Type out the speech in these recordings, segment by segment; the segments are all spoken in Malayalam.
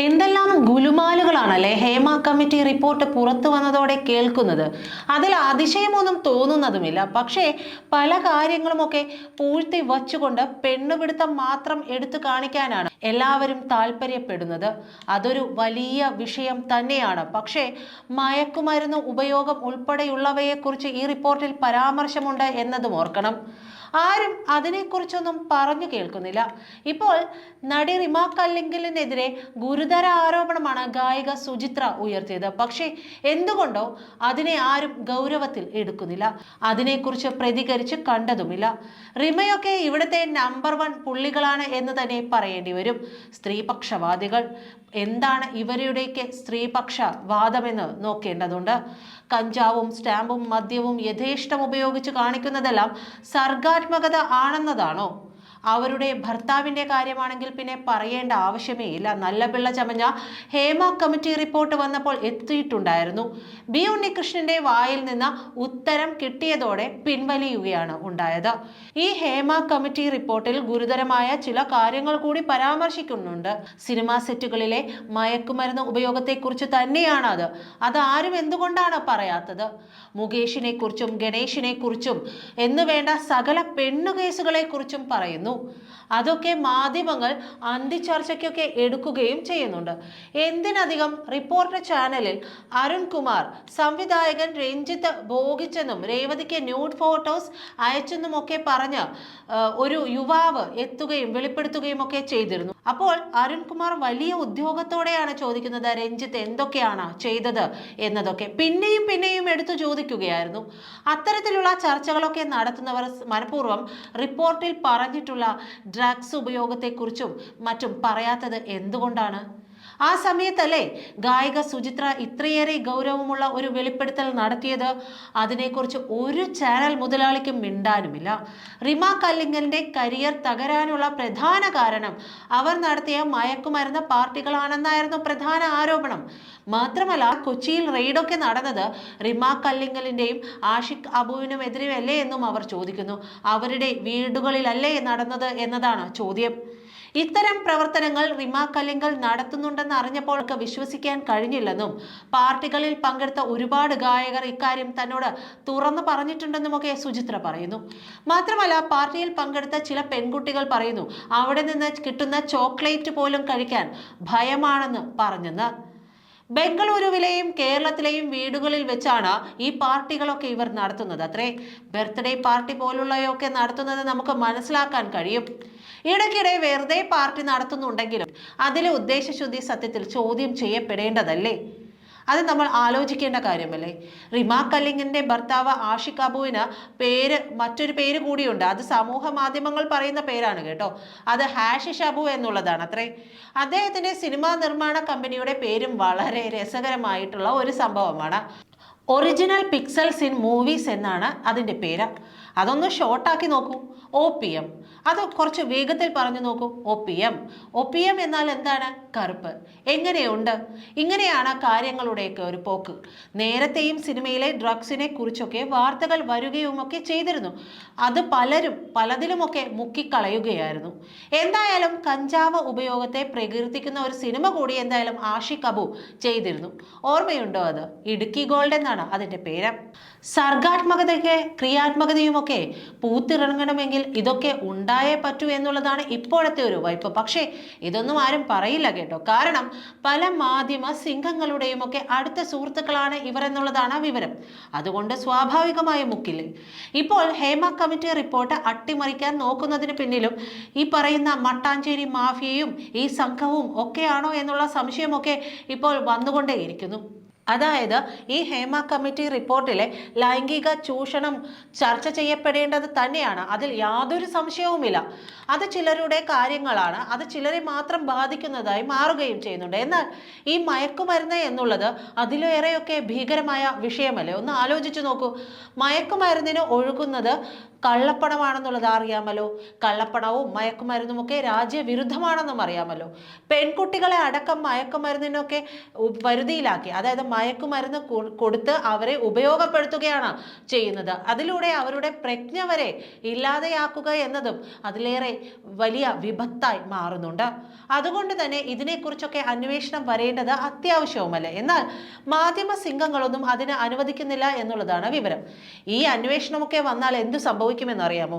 എന്തെല്ലാം ഗുലുമാലുകളാണല്ലേ? ഹേമ കമ്മിറ്റി റിപ്പോർട്ട് പുറത്തു വന്നതോടെ കേൾക്കുന്നത്. അതിൽ അതിശയമൊന്നും തോന്നുന്നതുമില്ല. പക്ഷേ പല കാര്യങ്ങളുമൊക്കെ പൂഴ്ത്തി വച്ചുകൊണ്ട് പെണ്ണുപിടുത്തം മാത്രം എടുത്തു കാണിക്കാനാണ് എല്ലാവരും താല്പര്യപ്പെടുന്നത് അതൊരു വലിയ വിഷയം തന്നെയാണ്. പക്ഷേ മയക്കുമരുന്ന് ഉപയോഗം ഉൾപ്പെടെയുള്ളവയെക്കുറിച്ച് ഈ റിപ്പോർട്ടിൽ പരാമർശമുണ്ട് എന്നതും ഓർക്കണം. ആരും അതിനെക്കുറിച്ചൊന്നും പറഞ്ഞു കേൾക്കുന്നില്ല. ഇപ്പോൾ നടി റിമ കല്ലിങ്കലിനെതിരെ ഗുരുതര ആരോപണമാണ് ഗായിക സുചിത്ര ഉയർത്തിയത്. പക്ഷേ എന്തുകൊണ്ടോ അതിനെ ആരും ഗൗരവത്തിൽ എടുക്കുന്നില്ല. അതിനെക്കുറിച്ച് പ്രതികരിച്ച് കണ്ടതുമില്ല. റിമയൊക്കെ ഇവിടുത്തെ നമ്പർ വൺ പുള്ളികളാണ് എന്ന് തന്നെ പറയേണ്ടി വരും. സ്ത്രീപക്ഷവാദികൾ എന്താണ് ഇവരുടെയൊക്കെ സ്ത്രീപക്ഷ വാദമെന്ന് നോക്കേണ്ടതുണ്ട്. കഞ്ചാവും സ്റ്റാമ്പും മദ്യവും യഥേഷ്ടം ഉപയോഗിച്ച് കാണിക്കുന്നതെല്ലാം സർഗാത്മകത ആണെന്നതാണോ? അവരുടെ ഭർത്താവിന്റെ കാര്യമാണെങ്കിൽ പിന്നെ പറയേണ്ട ആവശ്യമേ ഇല്ല. നല്ല പിള്ള ചമഞ്ഞ ഹേമ കമ്മിറ്റി റിപ്പോർട്ട് വന്നപ്പോൾ എത്തിയിട്ടുണ്ടായിരുന്നു. ബി ഉണ്ണികൃഷ്ണന്റെ വായിൽ നിന്ന് ഉത്തരം കിട്ടിയതോടെ പിൻവലിയുകയാണ് ഉണ്ടായത്. ഈ ഹേമ കമ്മിറ്റി റിപ്പോർട്ടിൽ ഗുരുതരമായ ചില കാര്യങ്ങൾ കൂടി പരാമർശിക്കുന്നുണ്ട്. സിനിമാ സെറ്റുകളിലെ മയക്കുമരുന്ന് ഉപയോഗത്തെക്കുറിച്ച് തന്നെയാണ് അത് അത് ആരും എന്തുകൊണ്ടാണ് പറയാത്തത്? മുകേഷിനെ കുറിച്ചും ഗണേഷിനെ കുറിച്ചും എന്നുവേണ്ട സകല പെണ്ണു കേസുകളെ കുറിച്ചും പറയുന്നു. അതൊക്കെ മാധ്യമങ്ങൾ അന്തിച്ചർച്ചയ്ക്കൊക്കെ എടുക്കുകയും ചെയ്യുന്നുണ്ട്. എന്തിനധികം റിപ്പോർട്ടർ ചാനലിൽ അരുൺകുമാർ സംവിധായകൻ രഞ്ജിത്ത് ഭോഗിച്ചെന്നും രേവതിക്ക് ന്യൂഡ് ഫോട്ടോസ് അയച്ചെന്നുമൊക്കെ പറഞ്ഞ് ആ, ഒരു യുവാവ് എത്തുകയും വെളിപ്പെടുത്തുകയും ഒക്കെ ചെയ്തിരുന്നു. അപ്പോൾ അരുൺകുമാർ വലിയ ഉദ്യോഗത്തോടെയാണ് ചോദിക്കുന്നത് രഞ്ജിത്ത് എന്തൊക്കെയാണ് ചെയ്തത് എന്നതൊക്കെ. പിന്നെയും പിന്നെയും എടുത്തു ചോദിക്കുകയായിരുന്നു. അത്തരത്തിലുള്ള ചർച്ചകളൊക്കെ നടത്തുന്നവർ മനഃപൂർവം റിപ്പോർട്ടിൽ പറഞ്ഞിട്ടുള്ള ഡ്രഗ്സ് ഉപയോഗത്തെക്കുറിച്ചും മറ്റും പറയാത്തത് എന്തുകൊണ്ടാണ്? ആ സമയത്തല്ലേ ഗായിക സുചിത്ര ഇത്രയേറെ ഗൗരവമുള്ള ഒരു വെളിപ്പെടുത്തൽ നടത്തിയത്. അതിനെക്കുറിച്ച് ഒരു ചാനൽ മുതലാളിക്കും മിണ്ടാനുമില്ല. റിമ കല്ലിങ്ങലിന്റെ കരിയർ തകരാനുള്ള പ്രധാന കാരണം അവർ നടത്തിയ മയക്കുമരുന്ന് പാർട്ടികളാണെന്നായിരുന്നു പ്രധാന ആരോപണം. മാത്രമല്ല കൊച്ചിയിൽ റെയ്ഡൊക്കെ നടന്നത് റിമ കല്ലിങ്ങലിന്റെയും ആഷിഖ് അബുവിനുമെതിരെയല്ലേ എന്നും അവർ ചോദിക്കുന്നു. അവരുടെ വീടുകളിലല്ലേ നടന്നത് എന്നതാണ് ചോദ്യം. ഇത്തരം പ്രവർത്തനങ്ങൾ റിമ കല്ലിങ്കൽ നടത്തുന്നുണ്ടെന്ന് അറിഞ്ഞപ്പോഴൊക്കെ വിശ്വസിക്കാൻ കഴിഞ്ഞില്ലെന്നും പാർട്ടികളിൽ പങ്കെടുത്ത ഒരുപാട് ഗായകർ ഇക്കാര്യം തന്നോട് തുറന്നു പറഞ്ഞിട്ടുണ്ടെന്നുമൊക്കെ സുചിത്ര പറയുന്നു. മാത്രമല്ല പാർട്ടിയിൽ പങ്കെടുത്ത ചില പെൺകുട്ടികൾ പറയുന്നു അവിടെ നിന്ന് കിട്ടുന്ന ചോക്ലേറ്റ് പോലും കഴിക്കാൻ ഭയമാണെന്ന് പറഞ്ഞെന്ന്. ബംഗളൂരുവിലെയും കേരളത്തിലെയും വീടുകളിൽ വെച്ചാണ് ഈ പാർട്ടികളൊക്കെ ഇവർ നടത്തുന്നത്. അത്രേ ബർത്ത്ഡേ പാർട്ടി പോലുള്ളവയൊക്കെ നടത്തുന്നത് നമുക്ക് മനസ്സിലാക്കാൻ കഴിയും. ഇടയ്ക്കിടെ വെറുതെ പാർട്ടി നടത്തുന്നുണ്ടെങ്കിലും അതിലെ ഉദ്ദേശശുദ്ധി സത്യത്തിൽ ചോദ്യം ചെയ്യപ്പെടേണ്ടതല്ലേ? അത് നമ്മൾ ആലോചിക്കേണ്ട കാര്യമല്ലേ? റിമ കല്ലിങ്ങിന്റെ ഭർത്താവ് ആഷിഖ് അബുവിന് പേര് മറ്റൊരു പേര് കൂടിയുണ്ട്. അത് സമൂഹ മാധ്യമങ്ങൾ പറയുന്ന പേരാണ് കേട്ടോ. അത് ഹാഷിഷ് അബു എന്നുള്ളതാണ് അത്രേ. അദ്ദേഹത്തിന്റെ സിനിമാ നിർമ്മാണ കമ്പനിയുടെ പേരും വളരെ രസകരമായിട്ടുള്ള ഒരു സംഭവമാണ്. ഒറിജിനൽ പിക്സൽസ് ഇൻ മൂവീസ് എന്നാണ് അതിന്റെ പേര്. അതൊന്ന് ഷോർട്ടാക്കി നോക്കൂ. O P M. അത് കുറച്ച് വേഗത്തിൽ പറഞ്ഞു നോക്കൂ. O P M. O P M എന്നാൽ എന്താണ്? കറുപ്പ്. എങ്ങനെയുണ്ട്? ഇങ്ങനെയാണ് കാര്യങ്ങളുടെയൊക്കെ ഒരു പോക്ക്. നേരത്തെയും സിനിമയിലെ ഡ്രഗ്സിനെ കുറിച്ചൊക്കെ വാർത്തകൾ വരികയുമൊക്കെ ചെയ്തിരുന്നു. അത് പലരും പലതിലുമൊക്കെ മുക്കിക്കളയുകയായിരുന്നു. എന്തായാലും കഞ്ചാവ് ഉപയോഗത്തെ പ്രകീർത്തിക്കുന്ന ഒരു സിനിമ കൂടി എന്തായാലും ആഷിഖ് അബു ചെയ്തിരുന്നു. ഓർമ്മയുണ്ടോ അത്? ഇടുക്കി ഗോൾഡ് എന്നാണ് അതിന്റെ പേര്. സർഗാത്മകതയ്ക്ക് ക്രിയാത്മകതയുമൊക്കെ പൂത്തിറങ്ങണമെങ്കിൽ ഇതൊക്കെ ഉണ്ടായേ പറ്റൂ എന്നുള്ളതാണ് ഇപ്പോഴത്തെ ഒരു വൈപ്പ്. പക്ഷേ ഇതൊന്നും ആരും പറയില്ല കേട്ടോ. കാരണം പല മാധ്യമ സിംഹങ്ങളുടെയും ഒക്കെ അടുത്ത സുഹൃത്തുക്കളാണ് ഇവർ എന്നുള്ളതാണ് വിവരം. അതുകൊണ്ട് സ്വാഭാവികമായ മുക്കില്ലേ ഇപ്പോൾ ഹേമ കമ്മിറ്റി റിപ്പോർട്ട് അട്ടിമറിക്കാൻ നോക്കുന്നതിന് പിന്നിലും ഈ പറയുന്ന മട്ടാഞ്ചേരി മാഫിയയും ഈ സംഘവും ഒക്കെയാണോ എന്നുള്ള സംശയമൊക്കെ ഇപ്പോൾ വന്നുകൊണ്ടേയിരിക്കുന്നു. അതായത് ഈ ഹേമ കമ്മിറ്റി റിപ്പോർട്ടിലെ ലൈംഗിക ചൂഷണം ചർച്ച ചെയ്യപ്പെടേണ്ടത് തന്നെയാണ്. അതിൽ യാതൊരു സംശയവുമില്ല. അത് ചിലരുടെ കാര്യങ്ങളാണ്. അത് ചിലരെ മാത്രം ബാധിക്കുന്നതായി മാറുകയും ചെയ്യുന്നുണ്ട്. എന്നാൽ ഈ മയക്കുമരുന്ന് എന്നുള്ളത് അതിലേറെയൊക്കെ ഭീകരമായ വിഷയമല്ലേ? ഒന്ന് ആലോചിച്ചു നോക്കൂ. മയക്കുമരുന്നിന് ഒഴുകുന്നത് കള്ളപ്പണമാണെന്നുള്ളത് അറിയാമല്ലോ. കള്ളപ്പണവും മയക്കുമരുന്നും ഒക്കെ രാജ്യവിരുദ്ധമാണെന്നും അറിയാമല്ലോ. പെൺകുട്ടികളെ അടക്കം മയക്കുമരുന്നിനൊക്കെ വരുതിയിലാക്കി. അതായത് മയക്കുമരുന്ന് കൊടുത്ത് അവരെ ഉപയോഗപ്പെടുത്തുകയാണ് ചെയ്യുന്നത്. അതിലൂടെ അവരുടെ പ്രജ്ഞ വരെ ഇല്ലാതെയാക്കുക എന്നതും അതിലേറെ വലിയ വിപത്തായി മാറുന്നുണ്ട്. അതുകൊണ്ട് തന്നെ ഇതിനെക്കുറിച്ചൊക്കെ അന്വേഷണം വരേണ്ടത് അത്യാവശ്യവുമല്ല? എന്നാൽ മാധ്യമ സിംഗങ്ങളൊന്നും അതിന് അനുവദിക്കുന്നില്ല എന്നുള്ളതാണ് വിവരം. ഈ അന്വേഷണമൊക്കെ വന്നാൽ എന്തു സംഭവിക്കുമെന്നറിയാമോ?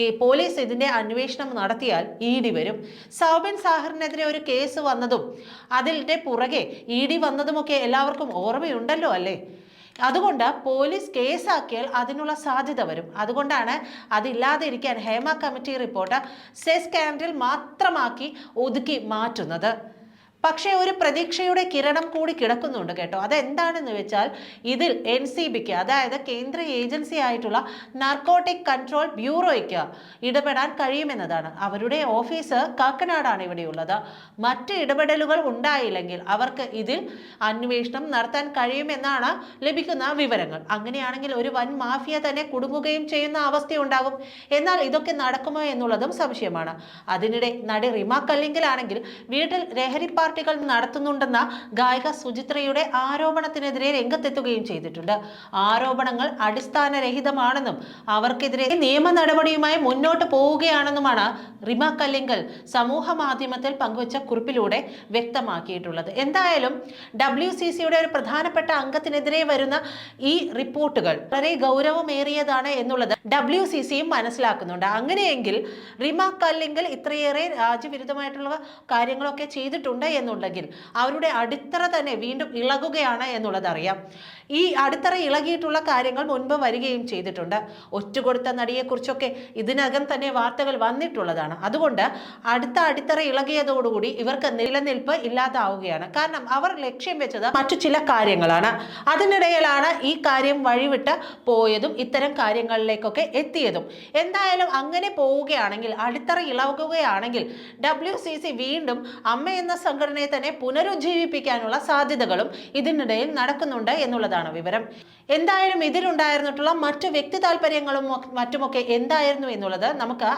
ഈ പോലീസ് ഇതിന്റെ അന്വേഷണം നടത്തിയാൽ ഇ ഡി വരും. സൗബിൻ സാഹറിനെതിരെ ഒരു കേസ് വന്നതും അതിന്റെ പുറകെ ഇ ഡി വന്നതുമൊക്കെ എല്ലാവർക്കും ഓർമ്മയുണ്ടല്ലോ അല്ലേ? അതുകൊണ്ട് പോലീസ് കേസാക്കിയാൽ അതിനുള്ള സാധ്യത വരും. അതുകൊണ്ടാണ് അതില്ലാതിരിക്കാൻ ഹേമ കമ്മിറ്റി റിപ്പോർട്ട് സെസ് ക്യാൻഡിൽ മാത്രമാക്കി ഒതുക്കി മാറ്റുന്നത്. പക്ഷേ ഒരു പ്രതീക്ഷയുടെ കിരണം കൂടി കിടക്കുന്നുണ്ട് കേട്ടോ. അതെന്താണെന്ന് വെച്ചാൽ ഇതിൽ എൻ സി ബിക്ക് അതായത് കേന്ദ്ര ഏജൻസി ആയിട്ടുള്ള നാർക്കോട്ടിക് കൺട്രോൾ ബ്യൂറോയ്ക്ക് ഇടപെടാൻ കഴിയുമെന്നതാണ്. അവരുടെ ഓഫീസ് കാക്കനാടാണ് ഇവിടെയുള്ളത്. മറ്റ് ഇടപെടലുകൾ ഉണ്ടായില്ലെങ്കിൽ അവർക്ക് ഇതിൽ അന്വേഷണം നടത്താൻ കഴിയുമെന്നാണ് ലഭിക്കുന്ന വിവരങ്ങൾ. അങ്ങനെയാണെങ്കിൽ ഒരു വൻ മാഫിയ തന്നെ കുടുങ്ങുകയും ചെയ്യുന്ന അവസ്ഥയുണ്ടാകും. എന്നാൽ ഇതൊക്കെ നടക്കുമോ എന്നുള്ളതും സംശയമാണ്. അതിനിടെ നടി റിമ കല്ലിങ്കലാണെങ്കിൽ വീട്ടിൽ ലഹരി പാർട്ടികൾ നടത്തുന്നുണ്ടെന്ന ഗായിക സുചിത്രയുടെ ആരോപണത്തിനെതിരെ രംഗത്തെത്തുകയും ചെയ്തിട്ടുണ്ട്. ആരോപണങ്ങൾ അടിസ്ഥാനരഹിതമാണെന്നും അവർക്കെതിരെ നിയമ നടപടിയുമായി മുന്നോട്ട് പോവുകയാണെന്നുമാണ് റിമ കല്ലിങ്കൽ സമൂഹ മാധ്യമത്തിൽ പങ്കുവച്ച കുറിപ്പിലൂടെ വ്യക്തമാക്കിയിട്ടുള്ളത്. എന്തായാലും ഡബ്ല്യു സി സിയുടെ ഒരു പ്രധാനപ്പെട്ട അംഗത്തിനെതിരെ വരുന്ന ഈ റിപ്പോർട്ടുകൾ വളരെ ഗൗരവമേറിയതാണ് എന്നുള്ളത് ഡബ്ല്യു സി സിയും മനസ്സിലാക്കുന്നുണ്ട്. അങ്ങനെയെങ്കിൽ റിമ കല്ലിങ്കൽ ഇത്രയേറെ രാജ്യവിരുദ്ധമായിട്ടുള്ള കാര്യങ്ങളൊക്കെ ചെയ്തിട്ടുണ്ട് എന്നുണ്ടെങ്കിൽ അവരുടെ അടിത്തറ തന്നെ വീണ്ടും ഇളകുകയാണ് എന്നുള്ളതറിയാം. ഈ അടിത്തറ ഇളകിയിട്ടുള്ള കാര്യങ്ങൾ മുൻപ് വരികയും ചെയ്തിട്ടുണ്ട്. ഒറ്റുകൊടുത്ത നടിയെക്കുറിച്ചൊക്കെ ഇതിനകം തന്നെ വാർത്തകൾ വന്നിട്ടുള്ളതാണ്. അതുകൊണ്ട് അടുത്ത അടിത്തറ ഇളകിയതോടുകൂടി ഇവർക്ക് നിലനിൽപ്പ് ഇല്ലാതാവുകയാണ്. കാരണം അവർ ലക്ഷ്യം വെച്ചത് മറ്റു ചില കാര്യങ്ങളാണ്. അതിനിടയിലാണ് ഈ കാര്യം വഴിവിട്ട് പോയതും ഇത്തരം കാര്യങ്ങളിലേക്കൊക്കെ എത്തിയതും. എന്തായാലും അങ്ങനെ പോവുകയാണെങ്കിൽ അടിത്തറ ഇളകുകയാണെങ്കിൽ ഡബ്ല്യു വീണ്ടും അമ്മ എന്ന സംഘടനയെ തന്നെ പുനരുജ്ജീവിപ്പിക്കാനുള്ള സാധ്യതകളും ഇതിനിടയിൽ നടക്കുന്നുണ്ട് എന്നുള്ളതാണ് വിവരം. എന്തായാലും ഇതിലുണ്ടായിരുന്നിട്ടുള്ള മറ്റു വ്യക്തി താല്പര്യങ്ങളും മറ്റുമൊക്കെ എന്തായിരുന്നു എന്നുള്ളത് നമുക്ക്